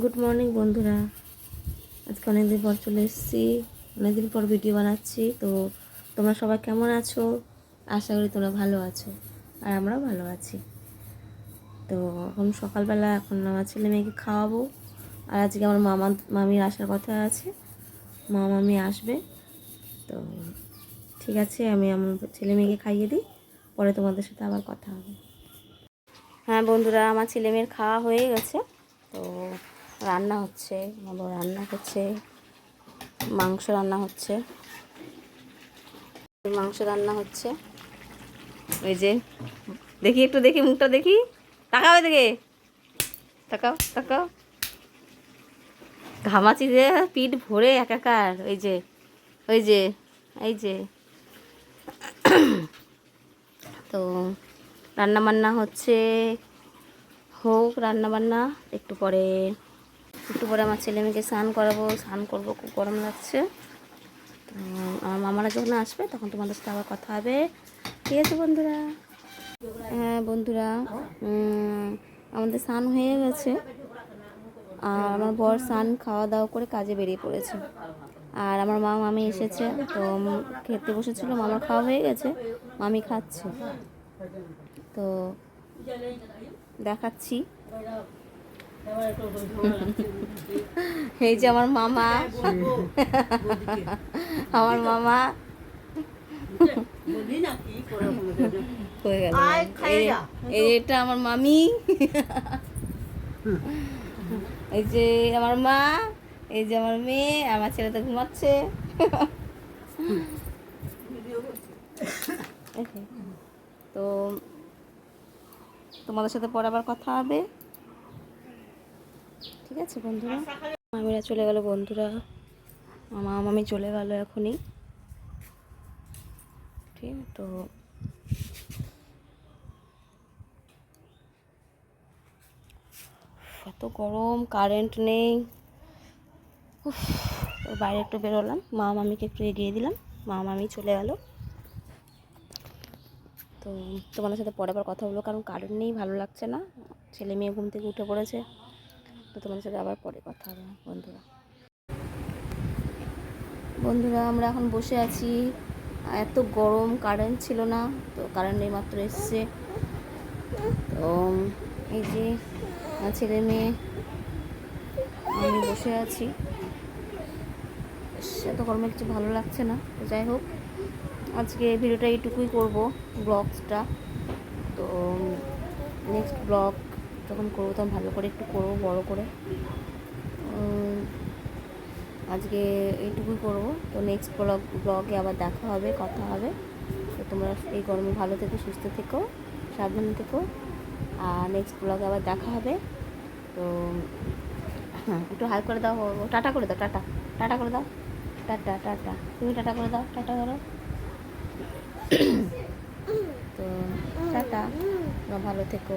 Good morning বন্ধুরা। আজকে অনেকদিন পর চলে এসেছি। অনেকদিন পর ভিডিও বানাচ্ছি। তো তোমরা সবাই কেমন আছো? আশা করি তোমরা ভালো আছো আর আমরাও ভালো আছি। তো এখন সকালবেলা এখন আমার ছেলে মেয়েকে খাওয়াবো। আর আজকে আমার মামা, মামির আসার কথা আছে। মামা মামি আসবে। তো ঠিক আছে, আমি আমার ছেলে মেয়েকে খাইয়ে দিই। পরে তোমাদের সাথে আবার কথা হবে। হ্যাঁ বন্ধুরা, আমার ছেলে মেয়ের খাওয়া হয়ে গেছে। তো রান্না হচ্ছে ভালো রান্না হচ্ছে, মাংস রান্না হচ্ছে। মাংস রান্না হচ্ছে। ওই যে, দেখি একটু দেখি, মুখটা দেখি। তাকাও দেখে তাকাও তাকাও। ঘামাচি যে পিঠ ভরে একাকার ওই যে ওই যে, এই যে। তো রান্না বান্না হচ্ছে, হোক রান্না বান্না একটু পরে একটু পরে আমার ছেলে মেয়েকে স্নান করাবো, স্নান করব, খুব গরম লাগছে। তো আমার মামারা যখন আসবে, তখন তোমাদের সাথে আবার কথা হবে। ঠিক আছে বন্ধুরা? হ্যাঁ বন্ধুরা আমাদের স্নান হয়ে গেছে। আর আমার বর স্নান খাওয়া দাওয়া করে কাজে বেরিয়ে পড়েছে। আর আমার মা, মামি এসেছে, তো খেতে বসেছিল, মামার খাওয়া হয়ে গেছে, মামি খাচ্ছে। তো দেখাচ্ছি। এই যে আমার মামা। আমার মামা। হয়ে গেল। এটা আমার মামি। এই যে আমার মা এই যে আমার মেয়ে আমার ছেলে তো ঘুমাচ্ছে। তো তোমাদের সাথে পরে আবার কথা হবে। ঠিক আছে, বন্ধুরা? মামিরা চলে গেল, বন্ধুরা। মামা মামি চলে গেল এখনই। ঠিক, তো এত গরম কারেন্ট নেই। বাইরে একটু বেরোলাম। মা, মামিকে একটু এগিয়ে দিলাম। মা, মামি চলে গেল। তো তোমাদের সাথে পরে আবার কথা বলব, কারণ কারেন্ট নেই, ভালো লাগছে না। ছেলে মেয়ে ঘুম থেকে উঠে পড়েছে। তো তোমাদের সাথে আবার পরে কথা হবে, বন্ধুরা। বন্ধুরা, আমরা এখন বসে আছি। এত গরম কারেন্ট ছিল না, তো কারেন্ট এই মাত্র এসছে। তো এই যে ছেলে মেয়ে, আমি বসে আছি। এত গরমে কিছু ভালো লাগছে না, তো যাই হোক, আজকে ভিডিওটা এইটুকুই করব ব্লগসটা তো নেক্সট ব্লগ যখন করব তখন ভালো করে একটু করব, বড় করে। আজকে এইটুকুই করব। তো নেক্সট ব্লগ ব্লগে আবার দেখা হবে, কথা হবে। তো তোমরা এই গরমে ভালো থেকো, সুস্থ থেকো, সাবধানে থেকো। আর নেক্সট ব্লগে আবার দেখা হবে। তো হ্যাঁ একটু হাই করে দাও টাটা করে দাও, টাটা। টাটা করে দাও। Tata tata. তুমি টাটা করে দাও, টাটা করো তো, টাটা। ভালো থেকো।